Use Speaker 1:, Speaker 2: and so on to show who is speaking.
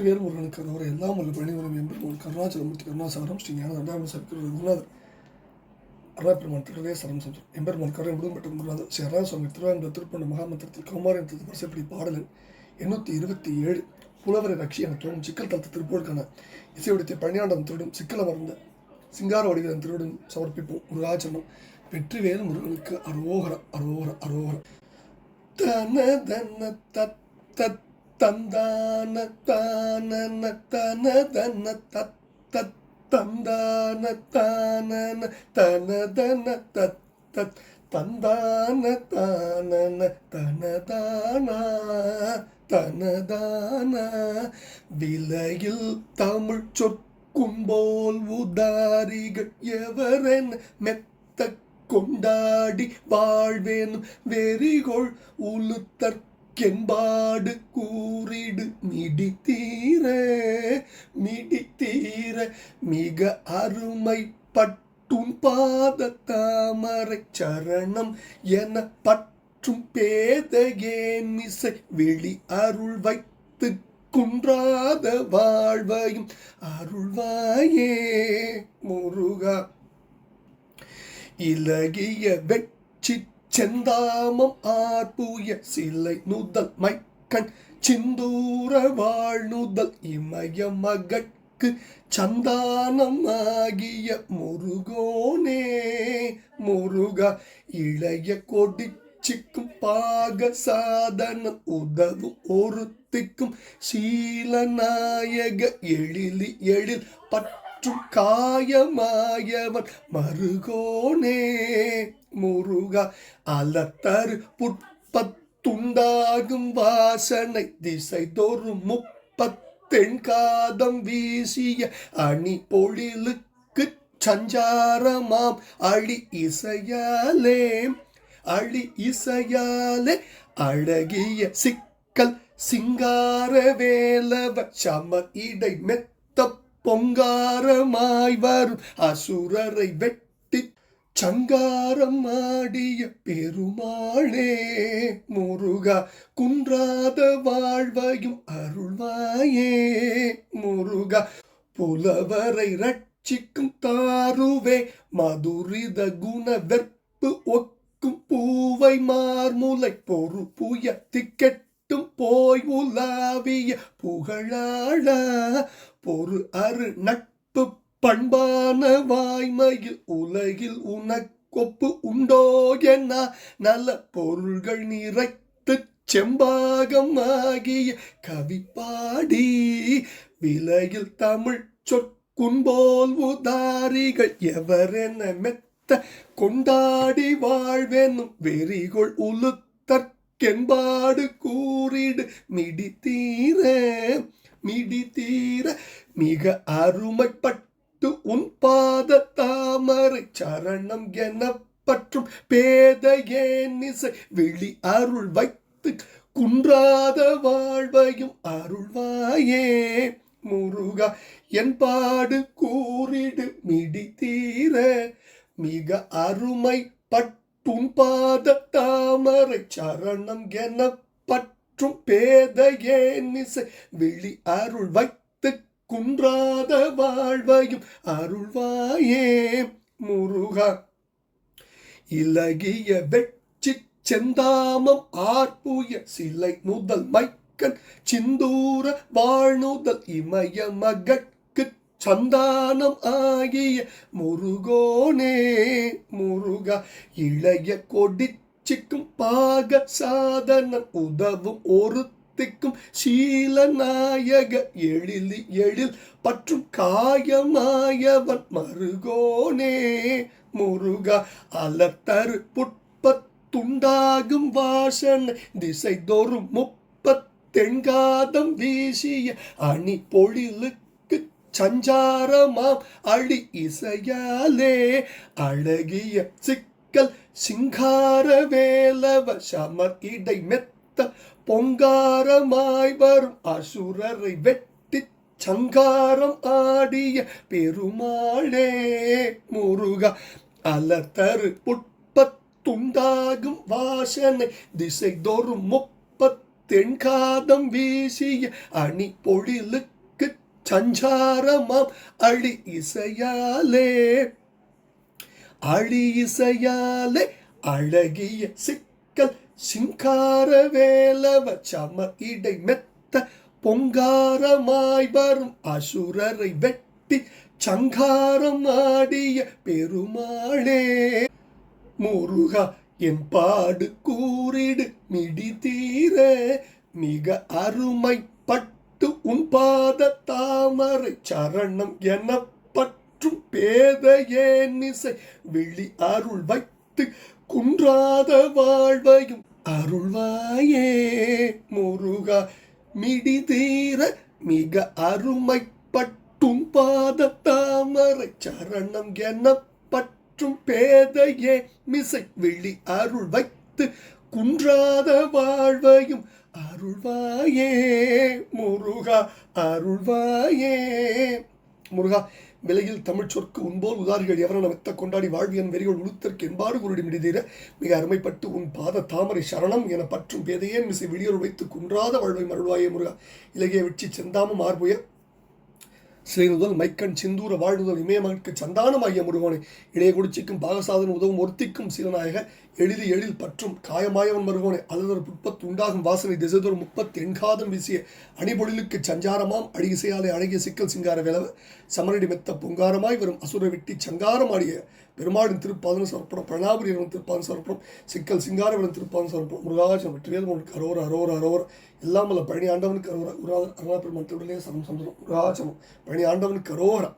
Speaker 1: வெற்றிவேல் முருகனுக்கு அதோட எல்லாம் உள்ள பணிவரும் எம்பெருமான் கருணாச்சலமூர்த்தி கருணாசாரம் ஸ்ரீ ஞான தண்டாமி சர்க்கிற குருநாதர் அருணாபெருமான் திருவே சரம் சந்திரம் எம்பெருமான் கருணை முழும்பட்ட முருகாதர் ஸ்ரீ அருணா சுவாமி திருவாரூர் திருப்பண்ண மகாமந்திரத்தில் கௌமாரி வரிசைப்படி பாடலில் எண்ணூற்றி இருபத்தி ஏழு புலவரை ரக்ஷி என தோணும் சிக்கல் தளத்து திருப்பூருக்கான இசையுடைய பணியாண்டம் திருடும் சிக்கல மறந்த சிங்கார வடிவதன் திருடும் சமர்ப்பிப்போம். முருகாச்சரணம். வெற்றிவேல் முருகனுக்கு அரோகர அரோகர அரோகர தன தன தத் தத் தந்தான தானன தன தன தத் தந்தான தானன தன தன தத் தத் தந்தான தானன தனதானா தனதானா விலையில் தமிழ் சொற்கும்போல் உதாரிகள் எவரென் மெத்த கொண்டாடி வாழ்வேனும் வெறிகொள் கெம்பாடு கூறிடு மிடித்தீர மிடித்தீர. மிக அருமைப்பட்டுன் பாத தாமரை சரணம் என பற்றும் பேதையேன் மிசை வெளி அருள் வைத்து குன்றாத வாழ்வையும் அருள்வாயே முருகா. இலகிய வெற்றி செந்தாமம் ஆர்பூய சிலை நுதல் மைக்கண் சிந்தூர வாழ்நுதல் இமய மகட்கு சந்தானம் ஆகிய முருகோனே. முருகா இளைய கொடி சிக்கும் பாக சாதன உதவும் ஒருத்திக்கும் சீலநாயக எழிலி எழில் பற்றும் காயமாயவன் மருகோனே. முருகா அலத்தரு புட்பத்துண்டாகும் வாசனை. திசை தோறும் முப்பத்தெண்காதம் வீசிய அணி பொழிலுக்கு சஞ்சாரமாம். அழி இசையாலே அழி இசையாலே அழகிய சிக்கல் சிங்கார வேலவ சம இடை மெத்த பொங்காரமாய் வரும். அசுரரை வெட்ட சங்காரம் ஆடிய பெருமாளே முருகா குன்றாத வாழ்வையும் அருள்வாயே முருகா. புலவரை ரட்சிக்கும் தாருவே மதுரித குண வெற்பு ஒக்கும் பூவை மார்முலை பொறுப்புய திக்கெட்டும் போய் உலாவிய புகழாள. பொறு அரு நட்பு பண்பான வாய்மையில் உலகில் உனக்கொப்பு உண்டோ என நல்ல பொருள்கள் நிறைத்து செம்பாகம் ஆகிய கவிப்பாடி விலையில் தமிழ் சொற்குன்போல் உதாரிகள் எவரென மெத்த கொண்டாடி வாழ்வெனும்? வெறிகொள் உளுத்தற்கென்பாடு கூறிடு மிடி தீர மிடி தீர மிக அருமைப்பட்ட உன் பாத தாமரை சரணம் எனப்பற்றும் பற்றும் பேதையேன் விழி அருள் வைத்து குன்றாத வாழ்வையும் அருள்வாயே. முருகா என் பாடு கூறிடு மிடி தீர மிக அருமை பட்டும் பாத தாமரை சரணம் எனப்பற்றும் பற்றும் பேதையேன் விழி அருள் வைத்து குன்றாத வாழ்வையும் அருள்வாயே முருகா. இலகிய வெற்றி செந்தாமம் ஆர்புய சிலை முதல் மைக்கன் சிந்தூர வாழ்நுதல் இமய மகற்கு சந்தானம் ஆகிய முருகோனே முருகா. இளைய கொடிச்சிக்கும் பாக சாதனம் உதவும் திக்கும் சீலநாயக எழிலி எழில் பற்றும் காயமாயவன் மருகோனே. முருகா அலத்தரு புட்பத்துண்டாகும் வாசன் திசை தோறும் முப்பத்தெண்காதம் வீசிய அணி பொழிலுக்கு சஞ்சாரமாம் அழி இசையாலே. அழகிய சிக்கல் சிங்கார வேலவ சமர் இடை மெத்த பொங்காரமாய் வரும். அசுரரை வெட்டி சங்காரம் ஆடிய பெருமாளே முருகா அலத்தரு புட்பத்துண்டாகும் வாசனை திசை தோறும் முப்பத்தெண்காதம் வீசிய அணி பொழிலுக்கு சஞ்சாரமாம். அழி இசையாலே அழி இசையாலே அழகிய சிக்கல் சிங்கார வேலவ சம இடை மெத்த பொங்காரமாய் வரும் அசுரரை வெட்டி சங்காரம் ஆடிய பெருமாளே. முருகா என் பாடு கூறிடு மிடி தீர. மிக அருமைப்பட்டு உன் பாத தாமரை சரணம் எனப்பற்றும் பற்றும் பேதையே நிசை விழி அருள் வைத்து குன்றாத வாழ்வையும் அருள்வாயே முருகா மிடிதீர மிக அருமைப்பட்டும் பாத தாமரை சரணம் எனப்பற்றும் பேதையே மிசை விழி அருள் வைத்து குன்றாத வாழ்வையும் அருள்வாயே முருகா அருள்வாயே. முருகா விலையில் தமிழ் சொற்கு உன்போல் உதாரிகள் எவரன வெத்த கொண்டாடி வாழ்வியன் வெறிகள் உளுத்தற்கு என்பாறு குருடி மிடிதீர. மிக அருமைப்பட்டு உன் பாத தாமரை சரணம் என பற்றும் பேதையே மிசை விழியோர் வைத்து குன்றாத வாழ்வை மருள்வாயே முருகா. இலகிய வெற்றி செந்தாமும் ஆர்புயர் சிறையுதல் மைக்கண் சிந்தூர வாழ்வுதல் இமயமகனுக்கு சந்தானமாகிய முருகனை. இளைய குடிச்சிக்கும் பாகசாதன உதவும் ஒருத்திக்கும் சீலநாயக எளிது எழில் பற்றும் காயமாயவன் மருகோனை. அலதர் புட்பத்து உண்டாகும் வாசனை திசைதோறும் முப்பத்து எண்காதம் வீசிய அணிபொழிலுக்கு சஞ்சாரமாம் அடியிசையாலே அழகிய சிக்கல் சிங்கார விளவ சமரடி மெத்த பொங்காரமாய் வரும் அசுர விட்டி சங்காரமாடிய பெருமாளின் திருப்பாதன சமர்ப்பணம் பிரணாபுரியவன் திருப்பாதன சமர்ப்பணம் சிக்கல் சிங்காரவன் திருப்பாதன சமர்ப்பணம் முருகாஜன் வெற்றிவேல் உனக்கு அரோர அரோர அரோர எல்லாம் பழனி ஆண்டவனுக்கு அரோர குருநாதன் அருணா பெருமான் திருடலே சரம் சந்தனம் முருகாச்சனம் பழனி ஆண்டவனுக்கு அரோரா.